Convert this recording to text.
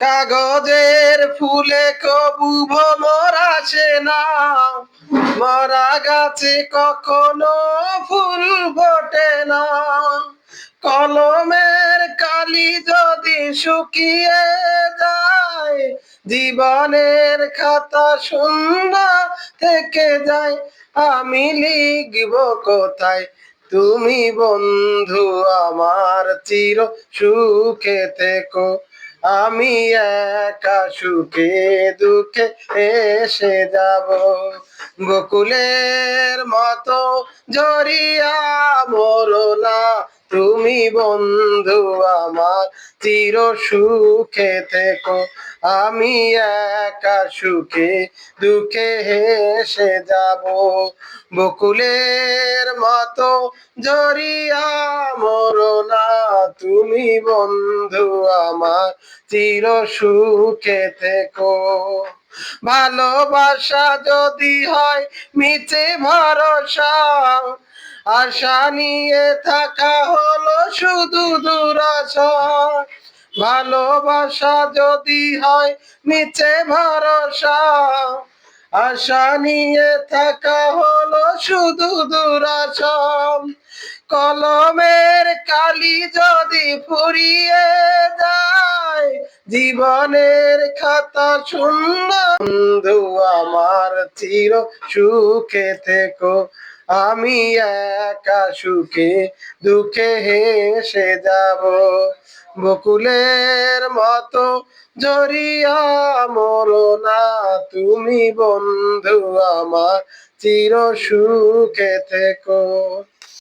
কাগজের ফুলে কবু ভ্রমর আসে না। মরা গাছে কখনো ফুল ফোটে না। কলমের কালি যদি শুকিয়ে যায়, জীবনের খাতা শূন্য থেকে যায়। আমি লিখব কোথায়? তুমি বন্ধু আমার চির সুখে থেকো। আমি একা সুখে দুঃখে এসে যাব। বকুলের মতো জড়িয়া মরো না। তুমি বন্ধু আমার, চির সুখে থেকো। আমি একা সুখে, দুঃখে হেসে যাব। বকুলের মতো জড়িয়া মরো না। তুমি বন্ধু আমার, চির সুখে থেকো। ভালোবাসা যদি হয়, মিছে ভরসা। আশা নিয়ে থাকা হলো শুধু দুরাশা ভালোবাসা যদি হয় নিচে ভরসা। আশা নিয়ে থাকা হলো শুধু দুরাশা কলমের কালি যদি ফুরিয়ে যায়, জীবনের খাতা শূন্য। বন্ধু আমার চির সুখে থেকো। আমি একা সুখে দুঃখে হেসে যাব। বকুলের মতো জড়িয়া মর না তুমি বন্ধু আমার চির সুখে থেকো।